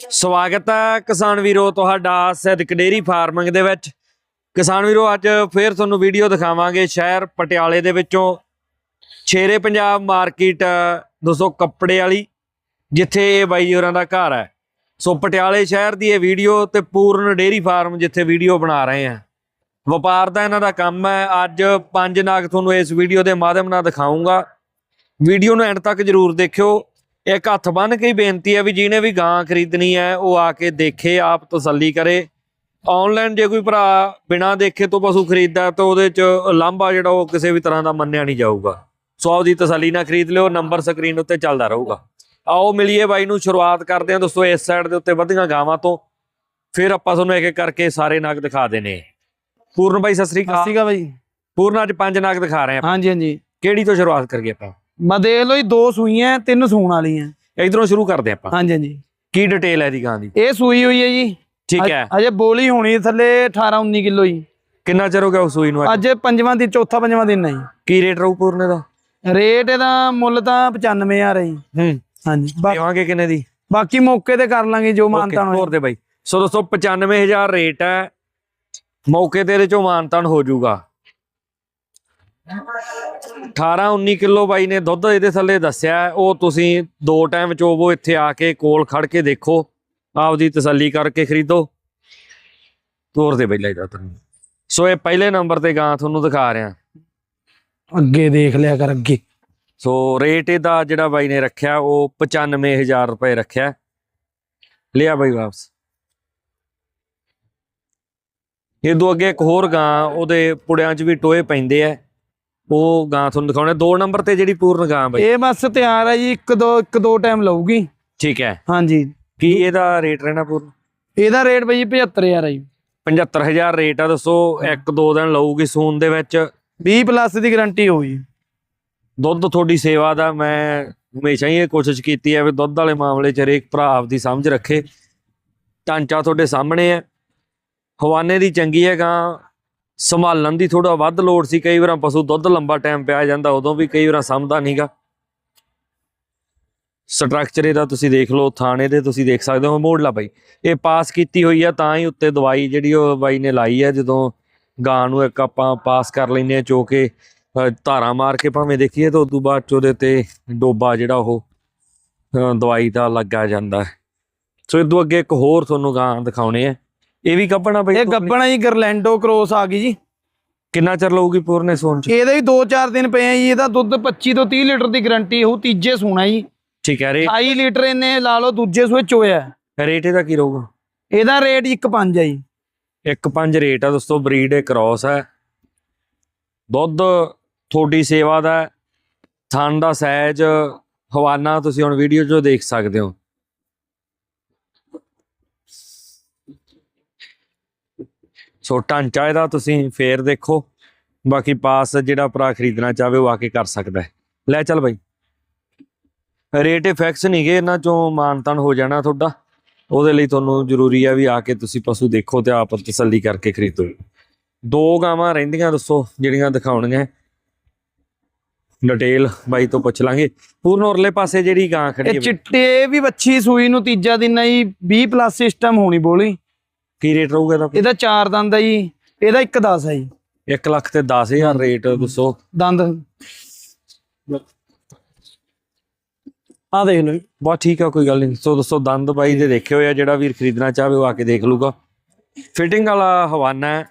ਸਵਾਗਤ ਹੈ ਕਿਸਾਨ ਵੀਰੋ ਤੁਹਾਡਾ ਸਿੱਧਕ ਡੇਰੀ ਫਾਰਮਿੰਗ ਦੇ ਵਿੱਚ। ਕਿਸਾਨ ਵੀਰੋ, ਅੱਜ ਫੇਰ ਤੁਹਾਨੂੰ ਵੀਡੀਓ ਦਿਖਾਵਾਂਗੇ ਸ਼ਹਿਰ ਪਟਿਆਲੇ ਦੇ ਵਿੱਚੋਂ। ਛੇਰੇ ਪੰਜਾਬ ਮਾਰਕੀਟ ਦੋਸਤੋ ਕੱਪੜੇ ਵਾਲੀ, ਜਿੱਥੇ ਇਹ ਬਾਈ ਹੋਰਾਂ ਦਾ ਘਰ ਹੈ। ਸੋ ਪਟਿਆਲੇ ਸ਼ਹਿਰ ਦੀ ਇਹ ਵੀਡੀਓ ਤੇ ਪੂਰਨ ਡੇਰੀ ਫਾਰਮ ਜਿੱਥੇ ਵੀਡੀਓ ਬਣਾ ਰਹੇ ਆ ਵਪਾਰ ਦਾ ਇਹਨਾਂ ਦਾ ਕੰਮ ਹੈ। ਅੱਜ ਪੰਜ ਨਾਗ ਤੁਹਾਨੂੰ ਇਸ ਵੀਡੀਓ ਦੇ ਮਾਧਿਅਮ ਨਾਲ ਦਿਖਾਉਂਗਾ ਵੀਡੀਓ ਨੂੰ ਐਂਡ ਤੱਕ ਜਰੂਰ ਦੇਖਿਓ। ਇੱਕ ਹੱਥ ਬੰਨ ਕੇ ਬੇਨਤੀ ਹੈ ਵੀ ਜਿਹਨੇ ਵੀ ਗਾਂ ਖਰੀਦਣੀ ਹੈ ਉਹ ਆ ਕੇ ਦੇਖੇ ਆਪ ਤਸੱਲੀ ਕਰੇ। ਆਨਲਾਈਨ ਜੇ ਕੋਈ ਭਰਾ ਬਿਨਾ ਦੇਖੇ ਤੋਂ ਪਸ਼ੂ ਖਰੀਦਦਾ ਤਾਂ ਉਹਦੇ ਚ ਲਾਂਭਾ ਜਿਹੜਾ ਉਹ ਕਿਸੇ ਵੀ ਤਰ੍ਹਾਂ ਦਾ ਮੰਨਿਆ ਨਹੀਂ ਜਾਊਗਾ। ਸੋ ਆਪਦੀ ਤਸੱਲੀ ਨਾਲ ਖਰੀਦ ਲਿਓ ਨੰਬਰ ਸਕਰੀਨ ਉੱਤੇ ਚੱਲਦਾ ਰਹੂਗਾ। ਆਓ ਮਿਲੀਏ ਬਾਈ ਨੂੰ ਸ਼ੁਰੂਆਤ ਕਰਦੇ ਹਾਂ ਦੋਸਤੋ ਇਸ ਸਾਈਡ ਦੇ ਉੱਤੇ ਵਧੀਆਂ ਗਾਵਾਂ ਤੋਂ। ਫਿਰ ਆਪਾਂ ਤੁਹਾਨੂੰ ਇੱਕ ਇੱਕ ਕਰਕੇ ਸਾਰੇ ਨਗ ਦਿਖਾ ਦੇਣੇ। ਪੂਰਨ ਬਾਈ ਸਤਿ ਸ੍ਰੀ ਸਤਿ ਅਕਾਲ ਸ਼੍ਰੀ ਅਕਾਲ ਬਾਈ। ਪੂਰਨ ਅੱਜ ਪੰਜ ਨਗ ਦਿਖਾ ਰਹੇ ਆਪਾਂ। ਹਾਂਜੀ ਹਾਂਜੀ। ਕਿਹੜੀ ਤੋਂ ਸ਼ੁਰੂਆਤ ਕਰੀਏ ਆਪਾਂ? ਮੈਂ ਦੇਖ ਲਓ ਜੀ ਦੋ ਸੂਈਆਂ ਤਿੰਨ ਸੂਣ ਵਾਲੀਆਂ। ਇਧਰੋਂ ਸ਼ੁਰੂ ਕਰਦੇ ਆਪਾਂ। ਹਾਂਜੀ ਹਾਂਜੀ। ਕੀ ਡਿਟੇਲ ਹੈ ਦੀ ਗਾਂ ਦੀ? ਇਹ ਸੂਈ ਹੋਈ ਹੈ ਜੀ। ਠੀਕ ਹੈ। ਅਜੇ ਬੋਲੀ ਹੋਣੀ ਥੱਲੇ 18 19 ਕਿਲੋ ਜੀ। ਕਿੰਨਾ ਚਿਰ ਹੋ ਗਿਆ ਉਸ ਸੂਈ ਨੂੰ ਅੱਜ? ਪੰਜਵਾਂ ਦਿਨ ਚੌਥਾ ਪੰਜਵਾਂ ਦਿਨ ਹੈ ਕੀ ਰੇਟ ਰਹੂ ਪੂਰਨੇ ਦਾ? ਰੇਟ ਇਹਦਾ ਮੁੱਲ ਤਾਂ 95000 ਹੈ ਜੀ। ਹੂੰ। ਹਾਂਜੀ। ਦੇਵਾਂਗੇ ਕਿੰਨੇ ਦੀ? ਬਾਕੀ ਮੌਕੇ ਤੇ ਕਰ ਲਾਂਗੇ ਜੋ ਮਾਨਤਾਨ ਓਕੇ, ਹੋਰ ਦੇ ਬਾਈ। ਸੋ ਦੋਸਤੋ 95000 ਰੇਟ ਹੈ। ਮੌਕੇ ਤੇ ਇਹਦੇ ਚੋਂ ਮਾਨਤਾਨ ਹੋ ਜਾਊਗਾ। 18 19 ਕਿਲੋ ਬਾਈ ਨੇ ਦੁੱਧ ਇਹਦੇ ਥੱਲੇ ਦੱਸਿਆ ਉਹ ਤੁਸੀਂ ਦੋ ਟਾਈਮ ਚੋਵੋ ਇੱਥੇ ਆ ਕੇ ਕੋਲ ਖੜ ਕੇ ਦੇਖੋ। ਆਪਦੀ ਤਸੱਲੀ ਕਰਕੇ ਖਰੀਦੋ। ਤੋਰ ਦੇ ਬਈ ਦਾ ਤੁਹਾਨੂੰ। ਸੋ ਇਹ ਪਹਿਲੇ ਨੰਬਰ ਤੇ ਗਾਂ ਤੁਹਾਨੂੰ ਦਿਖਾ ਰਿਹਾ। ਅੱਗੇ ਦੇਖ ਲਿਆ ਕਰ ਅੱਗੇ। ਸੋ ਰੇਟ ਇਹਦਾ ਜਿਹੜਾ ਬਾਈ ਨੇ ਰੱਖਿਆ ਉਹ 95000 ਰੁਪਏ ਰੱਖਿਆ। ਲਿਆ ਬਾਈ ਵਾਪਸ। ਇਹ ਦੋ ਅੱਗੇ ਇੱਕ ਹੋਰ ਗਾਂ ਉਹਦੇ ਪੁੜਿਆਂ 'ਚ ਵੀ ਟੋਏ ਪੈਂਦੇ ਆ। ਉਹ ਗਾਂ ਤੁਹਾਨੂੰ ਦਿਖਾਉਣੇ ਦੋ ਨੰਬਰ ਤੇ ਜਿਹੜੀ ਪੂਰਨ ਗਾਂ ਬਾਈ। ਇਹ ਬਸ ਤਿਆਰ ਹੈ ਜੀ ਇੱਕ ਦੋ ਇੱਕ ਦੋ ਟਾਈਮ ਲਊਗੀ। ਠੀਕ ਹੈ। ਹਾਂਜੀ। ਕੀ ਇਹਦਾ ਰੇਟ ਰਹਿਣਾ ਪੂਰਨ? ਇਹਦਾ ਰੇਟ ਬਈ 75000 ਹੈ ਜੀ। 75000 ਰੇਟ ਆ ਦੱਸੋ ਇੱਕ ਦੋ ਦਿਨ ਲਊਗੀ ਸੂਨ ਦੇ ਵਿੱਚ। 20 ਪਲੱਸ ਦੀ ਗਾਰੰਟੀ ਹੋਊਗੀ ਦੁੱਧ ਤੁਹਾਡੀ ਸੇਵਾ ਦਾ ਮੈਂ ਹਮੇਸ਼ਾ ਹੀ ਇਹ ਕੋਸ਼ਿਸ਼ ਕੀਤੀ ਹੈ ਵੀ ਦੁੱਧ ਵਾਲੇ ਮਾਮਲੇ 'ਚ ਹਰੇਕ ਭਰਾ ਆਪਦੀ ਸਮਝ ਰੱਖੇ। ਢਾਂਚਾ ਤੁਹਾਡੇ ਸਾਹਮਣੇ ਹੈ। ਹਵਾਨੇ ਦੀ ਚੰਗੀ ਹੈ ਗਾਂ। ਸੰਭਾਲਣ ਦੀ ਥੋੜਾ ਵੱਧ ਲੋੜ ਸੀ। ਕਈ ਵਾਰਾਂ ਪਸ਼ੂ ਦੁੱਧ ਲੰਬਾ ਟਾਈਮ ਪਿਆ ਜਾਂਦਾ ਉਦੋਂ ਵੀ ਕਈ ਵਾਰਾਂ ਸਮਝਦਾ ਨਹੀਂਗਾ ਸਟਰਕਚਰ ਇਹਦਾ ਤੁਸੀਂ ਦੇਖ ਲਓ ਥਾਣੇ ਦੇ ਤੁਸੀਂ ਦੇਖ ਸਕਦੇ ਹੋ ਮੋੜਲਾ ਬਾਈ। ਇਹ ਪਾਸ ਕੀਤੀ ਹੋਈ ਆ ਤਾਂ ਹੀ ਉੱਤੇ ਦਵਾਈ ਜਿਹੜੀ ਉਹ ਬਾਈ ਨੇ ਲਾਈ ਹੈ ਜਦੋਂ ਗਾਂ ਨੂੰ ਇੱਕ ਆਪਾਂ ਪਾਸ ਕਰ ਲੈਂਦੇ ਆ ਚੋ ਕੇ ਅ, ਧਾਰਾਂ ਮਾਰ ਕੇ ਭਾਵੇਂ ਦੇਖੀਏ ਤਾਂ ਉਦੋਂ ਬਾਅਦ ਚ ਉਹਦੇ ਤੇ ਡੋਬਾ ਜਿਹੜਾ ਉਹ ਦਵਾਈ ਦਾ ਲੱਗਾ ਜਾਂਦਾ। ਹੈ ਸੋ ਇਦੋਂ ਅੱਗੇ ਇੱਕ ਹੋਰ ਤੁਹਾਨੂੰ ਗਾਂ ਦਿਖਾਉਣੇ ਆ। ਇਹ ਵੀ ਗੱਬਣਾ ਬਈ ਇਹ ਗੱਬਣਾ ਜੀ ਗਰਲੈਂਡੋ ਕ੍ਰੋਸ ਆ ਗਈ ਜੀ। ਕਿੰਨਾ ਚਿਰ ਲਊਗੀ ਪੂਰਨੇ ਸੋਨ ਚ? ਇਹਦੇ ਵੀ 2-4 ਦਿਨ ਪਏ ਆ ਜੀ ਇਹਦਾ ਦੁੱਧ 25 ਤੋਂ 30 ਲੀਟਰ ਦੀ ਗਾਰੰਟੀ ਹੋਊ ਤੀਜੇ ਸੂਣਾ ਜੀ। ਠੀਕ ਹੈ ਰੇ 28 ਲੀਟਰ ਇਹਨੇ ਲਾ ਲਓ ਦੂਜੇ ਸੂਏ ਚੋਇਆ ਰੇਟ ਇਹਦਾ ਕੀ ਰਹੂਗਾ? ਇਹਦਾ ਰੇਟ 1.5 ਹੈ ਜੀ। ਇੱਕ ਪੰਜ ਰੇਟ ਆ ਦੋਸਤੋ ਬਰੀਡ ਇਹ ਕ੍ਰਾਸ ਹੈ। ਦੁੱਧ ਤੁਹਾਡੀ ਸੇਵਾ ਦਾ। ਥਣ ਦਾ ਸਾਈਜ਼ ਹਵਾਨਾ ਤੁਸੀਂ ਹੁਣ ਵੀਡੀਓ 'ਚੋਂ ਦੇਖ ਸਕਦੇ ਹੋ। ਸੋ ਢਾਂਚਾ ਇਹਦਾ ਤੁਸੀਂ ਫੇਰ ਦੇਖੋ। ਬਾਕੀ ਪਾਸ ਜਿਹੜਾ ਭਰਾ ਖਰੀਦਣਾ ਚਾਹਵੇ ਉਹ ਆ ਕੇ ਕਰ ਸਕਦਾ ਹੈ। ਲੈ ਚੱਲ ਬਾਈ। ਰੇਟ ਫਿਕਸ ਨਹੀਂਗੇ ਇਹਨਾਂ ਚੋਂ ਮਾਨਤਨ ਹੋ ਜਾਣਾ ਤੁਹਾਡਾ। ਉਹਦੇ ਲਈ ਤੁਹਾਨੂੰ ਜ਼ਰੂਰੀ ਆ ਵੀ ਆ ਕੇ ਤੁਸੀਂ ਪਸ਼ੂ ਦੇਖੋ ਤੇ ਆਪ ਤਸੱਲੀ ਕਰਕੇ ਖਰੀਦੋ। ਦੋ ਗਾਵਾਂ ਰਹਿੰਦੀਆਂ ਦੱਸੋ ਜਿਹੜੀਆਂ ਦਿਖਾਉਣੀਆਂ। ਡਿਟੇਲ ਬਾਈ ਤੋਂ ਪੁੱਛ ਲਾਂਗੇ। ਪੂਰਨ ਉਰਲੇ ਪਾਸੇ ਜਿਹੜੀ ਗਾਂ ਖੜੀ ਇਹ ਹੈ ਚਿੱਟੇ ਵੀ ਵੱਛੀ ਸੂਈ ਨੂੰ ਤੀਜਾ ਦਿਨ ਹੈ ਜੀ 20 ਪਲੱਸ ਸਿਸਟਮ ਹੋਣੀ ਬੋਲੀ। ਕੀ ਰੇਟ ਰਹੂਗਾ ਇਹਦਾ ਇਹਦਾ 4 ਦੰਦ ਹੈ ਜੀ ਇਹਦਾ 1.10 ਹੈ ਜੀ। 1 ਲੱਖ ਤੇ 10000 ਰੇਟ ਦੱਸੋ ਦੰਦ। ਆ ਦੇਖ ਲਓ। ਬਹੁਤ ਠੀਕ ਆ ਕੋਈ ਗੱਲ ਨਹੀਂ। ਸੋ ਦੱਸੋ ਦੰਦ ਬਾਈ ਦੇ ਦੇਖੇ ਹੋਏ ਆ ਜਿਹੜਾ ਵੀਰ ਖਰੀਦਣਾ ਚਾਹਵੇ ਉਹ ਆ ਕੇ ਦੇਖ ਲੂਗਾ ਫਿਟਿੰਗ ਵਾਲਾ ਹਵਾਨਾ ਹੈ।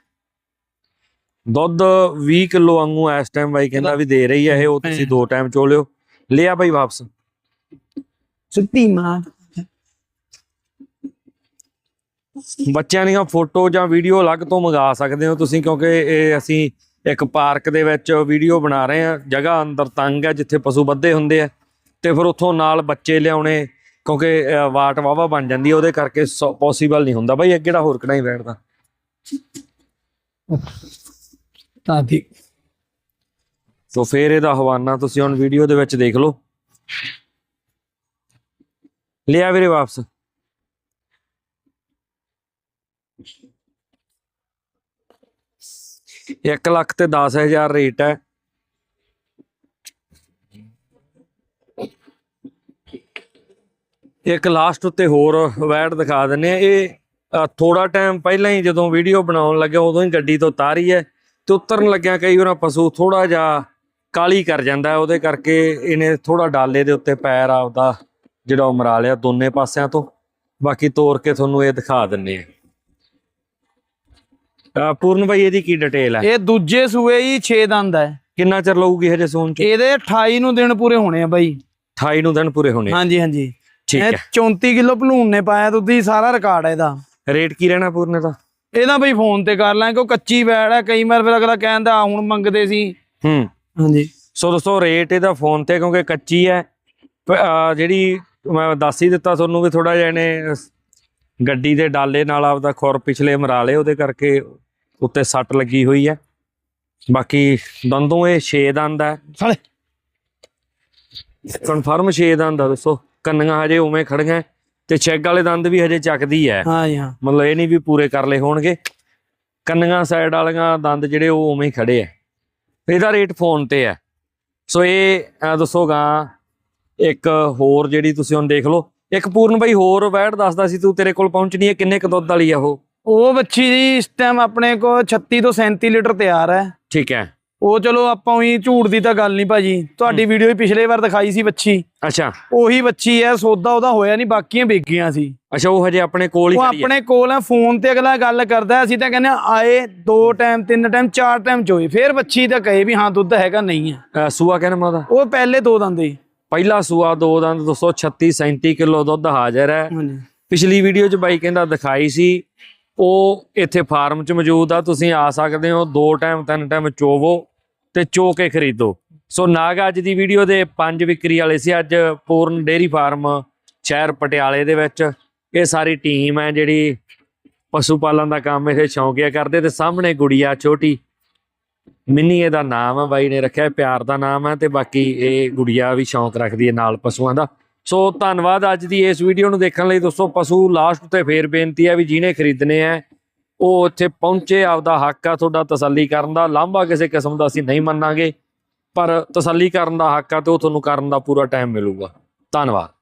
ਦੁੱਧ 20 ਕਿਲੋ ਵਾਂਗੂ ਇਸ ਟਾਈਮ ਬਾਈ ਕਹਿੰਦਾ ਵੀ ਦੇ ਰਹੀ ਹੈ ਇਹ ਉਹ ਤੁਸੀਂ ਦੋ ਟਾਈਮ ਚੋਲਿਓ ਲਿਆ ਬਾਈ ਵਾਪਸ। ਸਿੱਧੀ ਮਾਂ ਬੱਚਿਆਂ ਦੀਆਂ ਫੋਟੋ ਜਾਂ ਵੀਡੀਓ ਅਲੱਗ ਤੋਂ ਮੰਗਾ ਸਕਦੇ ਹੋ ਤੁਸੀਂ ਕਿਉਂਕਿ ਇਹ ਅਸੀਂ ਇੱਕ ਪਾਰਕ ਦੇ ਵਿੱਚ ਵੀਡੀਓ ਬਣਾ ਰਹੇ ਹਾਂ। ਜਗ੍ਹਾ ਅੰਦਰ ਤੰਗ ਹੈ ਜਿੱਥੇ ਪਸ਼ੂ ਬੱਧੇ ਹੁੰਦੇ ਆ। ਤੇ ਫਿਰ ਉੱਥੋਂ ਨਾਲ ਬੱਚੇ ਲਿਆਉਣੇ ਕਿਉਂਕਿ ਵਾਟ ਵਾਵਾ ਬਣ ਜਾਂਦੀ ਉਹਦੇ ਕਰਕੇ ਪੋਸੀਬਲ ਨਹੀਂ ਹੁੰਦਾ। ਬਾਈ ਅੱਗੇ ਜਿਹੜਾ ਹੋਰ ਕਿਹੜਾ ਹੀ ਬੈਠਦਾ ਤਾਂ ਠੀਕ। ਸੋ ਫਿਰ ਇਹਦਾ ਹਵਾਨਾ ਤੁਸੀਂ ਹੁਣ ਵੀਡੀਓ ਦੇ ਵਿੱਚ ਦੇਖ ਲਓ। ਲਿਆ ਵੀਰੇ ਵਾਪਸ। ਇੱਕ ਲੱਖ ਤੇ 10000 ਰੇਟ ਹੈ। ਇੱਕ ਲਾਸਟ ਉੱਤੇ ਹੋਰ ਵੈੜ ਦਿਖਾ ਦਿੰਨੇ ਆ ਇਹ ਥੋੜਾ ਟਾਈਮ ਪਹਿਲਾਂ ਹੀ ਜਦੋਂ ਵੀਡੀਓ ਬਣਾਉਣ ਲੱਗਿਆ, ਉਦੋਂ ਹੀ ਗੱਡੀ ਤੋਂ ਉਤਾਰੀ ਹੈ ਤੇ ਉਤਰਨ ਲੱਗਿਆ ਕਈ ਵਾਰ ਪਸ਼ੂ ਥੋੜਾ ਜਿਹਾ ਕਾਲੀ ਕਰ ਜਾਂਦਾ ਉਹਦੇ ਕਰਕੇ ਇਹਨੇ ਥੋੜਾ ਡਾਲੇ ਦੇ ਉੱਤੇ ਪੈਰ ਆਪਦਾ ਜਿਹੜਾ ਉਹ ਮਰਾ ਲਿਆ ਦੋਨੇ ਪਾਸਿਆਂ ਤੋਂ। ਬਾਕੀ ਤੋਰ ਕੇ ਤੁਹਾਨੂੰ ਇਹ ਦਿਖਾ ਦਿੰਨੇ ਆ ਪੂਰਨ ਭਾਈ ਇਹਦੀ ਕੀ ਡਿਟੇਲ ਹੈ ਇਹ ਦੂਜੇ ਸੂਏ ਹੀ 6 ਦੰਦ ਹੈ ਕਿੰਨਾ ਚਿਰ ਲਊਗੀ ਹਜੇ ਸੂਣ ਚ? ਇਹਦੇ 28 ਨੂੰ ਦਿਨ ਪੂਰੇ ਹੋਣੇ ਆ ਬਾਈ। 28 ਨੂੰ ਦਿਨ ਪੂਰੇ ਹੋਣੇ ਹਾਂਜੀ ਹਾਂਜੀ। ਠੀਕ ਹੈ 34 ਕਿਲੋ ਭਲੂਣ ਨੇ ਪਾਇਆ ਦੁੱਧ ਹੀ ਸਾਰਾ ਰਿਕਾਰਡ ਹੈ ਇਹਦਾ। ਰੇਟ ਕੀ ਰਹਿਣਾ ਪੂਰਨ ਦਾ ਇਹਦਾ ਬਈ ਫੋਨ ਤੇ ਕਰ ਲਾਂ ਕਿਉਂ ਕੱਚੀ ਵੈੜ ਹੈ ਕਈ ਵਾਰ ਫਿਰ ਅਗਲਾ ਕਹਿੰਦਾ ਹੁਣ ਮੰਗਦੇ ਸੀ। ਹੂੰ। ਹਾਂਜੀ। ਸੋ ਦੋਸਤੋ ਰੇਟ ਇਹਦਾ ਫੋਨ ਤੇ ਕਿਉਂਕਿ ਕੱਚੀ ਹੈ ਜਿਹੜੀ ਮੈਂ ਦੱਸ ਹੀ ਦਿੱਤਾ ਤੁਹਾਨੂੰ ਵੀ ਥੋੜਾ ਜਿਹਾ ਇਹਨੇ ਗੱਡੀ ਦੇ ਡਾਲੇ ਨਾਲ ਆਪਦਾ ਖੁਰ ਪਿਛਲੇ ਮਰਾ ਲਏ ਉਹਦੇ ਕਰਕੇ ਉੱਤੇ ਸੱਟ ਲੱਗੀ ਹੋਈ ਹੈ। ਬਾਕੀ ਦੰਦੋਂ ਇਹ 6 ਦੰਦ ਹੈ। ਸਾਲੇ। ਕਨਫਰਮ 6 ਦੰਦ ਆ ਦੋਸਤੋ ਕੰਨੀਆਂ ਹਜੇ ਉਵੇਂ ਖੜੀਆਂ ਤੇ ਚੈੱਕ ਵਾਲੇ ਦੰਦ ਵੀ ਹਜੇ ਚੱਕਦੀ ਹੈ। ਹਾਂ ਜੀ ਹਾਂ। ਮਤਲਬ ਇਹ ਨਹੀਂ ਵੀ ਪੂਰੇ ਕਰ ਲਏ ਹੋਣਗੇ। ਕੰਨੀਆਂ ਸਾਈਡ ਵਾਲੀਆਂ ਦੰਦ ਜਿਹੜੇ ਉਹ ਉਵੇਂ ਹੀ ਖੜੇ ਆ ਇਹਦਾ ਰੇਟ ਫੋਨ ਤੇ ਹੈ। ਸੋ ਇਹ ਦੱਸੋਗਾ ਇੱਕ ਹੋਰ ਜਿਹੜੀ ਤੁਸੀਂ ਹੁਣ ਦੇਖ ਲਓ। ਇੱਕ ਪੂਰਨ ਬਾਈ ਹੋਰ ਵੈੜ ਦੱਸਦਾ ਸੀ ਤੂੰ ਤੇਰੇ ਕੋਲ ਪਹੁੰਚਣੀ ਹੈ ਕਿੰਨੇ ਕੁ ਦੁੱਧ ਵਾਲੀ ਆ ਉਹ? ਉਹ ਬੱਚੀ ਜੀ ਇਸ ਟਾਈਮ ਆਪਣੇ ਕੋਲ 36 ਤੋਂ 37 ਲੀਟਰ ਤਿਆਰ ਹੈ। ਠੀਕ ਹੈ। ਉਹ ਚਲੋ ਆਪਾਂ ਉਹੀ ਝੂਠ ਦੀ ਤਾਂ ਗੱਲ ਨਹੀਂ ਭਾਜੀ। ਤੁਹਾਡੀ ਵੀਡੀਓ ਹੀ ਪਿਛਲੇ ਵਾਰ ਦਿਖਾਈ ਸੀ ਬੱਚੀ। ਅੱਛਾ। ਉਹੀ ਬੱਚੀ ਹੈ ਸੌਦਾ ਉਹਦਾ ਹੋਇਆ ਨਹੀਂ ਬਾਕੀਆਂ ਵੇਗੀਆਂ ਸੀ। ਅੱਛਾ ਉਹ ਹਜੇ ਆਪਣੇ ਕੋਲ ਹੀ ਉਹ ਆਪਣੇ ਕੋਲ ਹੈ ਫੋਨ ਤੇ ਅਗਲਾ ਗੱਲ ਕਰਦਾ ਅਸੀਂ ਤਾਂ ਕਹਿੰਦੇ ਆਏ ਦੋ ਟਾਈਮ ਤਿੰਨ ਟਾਈਮ ਚਾਰ ਟਾਈਮ ਚੋਏ ਫਿਰ ਬੱਚੀ ਤਾਂ ਕਹੇ ਵੀ ਹਾਂ ਦੁੱਧ ਹੈਗਾ ਨਹੀਂ ਹੈ। ਸੂਆ ਕਹਿੰਦਾ ਮਾਦਾ ਉਹ ਪਹਿਲੇ ਦੋ ਦੰਦੇ ਪਹਿਲਾ ਸੂਆ ਦੋ ਦੰਦ 236 37 ਕਿਲੋ ਦੁੱਧ ਹਾਜ਼ਰ ਹੈ। ਪਿਛਲੀ ਵੀਡੀਓ 'ਚ ਬਾਈ ਕਹਿੰਦਾ ਦਿਖਾਈ ਸੀ ਉਹ ਇੱਥੇ ਫਾਰਮ 'ਚ ਮੌਜੂਦ ਆ ਤੁਸੀਂ ਆ ਸਕਦੇ ਹੋ ਦੋ ਟਾਈਮ ਤਿੰਨ ਟਾਈਮ ਚੋਵੋ ਤੇ ਚੋ ਕੇ ਖਰੀਦੋ। ਸੋ ਨਾਗ ਅੱਜ ਦੀ ਵੀਡੀਓ ਦੇ ਪੰਜ ਵਿਕਰੀ ਵਾਲੇ ਸੀ ਅੱਜ ਪੂਰਨ ਡੇਰੀ ਫਾਰਮ ਸ਼ਹਿਰ ਪਟਿਆਲੇ ਦੇ ਵਿੱਚ। ਇਹ ਸਾਰੀ ਟੀਮ ਹੈ ਜਿਹੜੀ ਪਸ਼ੂ ਪਾਲਣ ਦਾ ਕੰਮ ਇਹ ਸ਼ੌਂਕੀਆ ਕਰਦੇ ਤੇ ਸਾਹਮਣੇ ਗੁੜੀਆ ਛੋਟੀ ਮਿੰਨੀ ਇਹਦਾ ਨਾਮ ਹੈ ਬਾਈ ਨੇ ਰੱਖਿਆ ਪਿਆਰ ਦਾ ਨਾਮ ਹੈ ਤੇ ਬਾਕੀ ਇਹ ਗੁੜੀਆ ਵੀ ਸ਼ੌਂਕ ਰੱਖਦੀ ਹੈ ਨਾਲ ਪਸ਼ੂਆਂ ਦਾ। ਸੋ ਧੰਨਵਾਦ ਅੱਜ ਦੀ ਇਸ ਵੀਡੀਓ ਨੂੰ ਦੇਖਣ ਲਈ ਦੋਸਤੋ, ਪਸ਼ੂ ਲਾਸਟ ਤੇ ਫੇਰ ਬੇਨਤੀ ਹੈ ਵੀ ਜਿਹਨੇ ਖਰੀਦਣੇ ਆ, ਉਹ ਉੱਥੇ ਪਹੁੰਚੇ, ਆਪਦਾ ਹੱਕ ਆ ਤੁਹਾਡਾ ਤਸੱਲੀ ਕਰਨ ਦਾ। ਲਾਂਭਾ ਕਿਸੇ ਕਿਸਮ ਦਾ ਅਸੀਂ ਨਹੀਂ ਮੰਨਾਂਗੇ, ਪਰ ਤਸੱਲੀ ਕਰਨ ਦਾ ਹੱਕ ਆ ਤੇ ਉਹ ਤੁਹਾਨੂੰ ਕਰਨ ਦਾ ਪੂਰਾ ਟਾਈਮ ਮਿਲੂਗਾ। ਧੰਨਵਾਦ।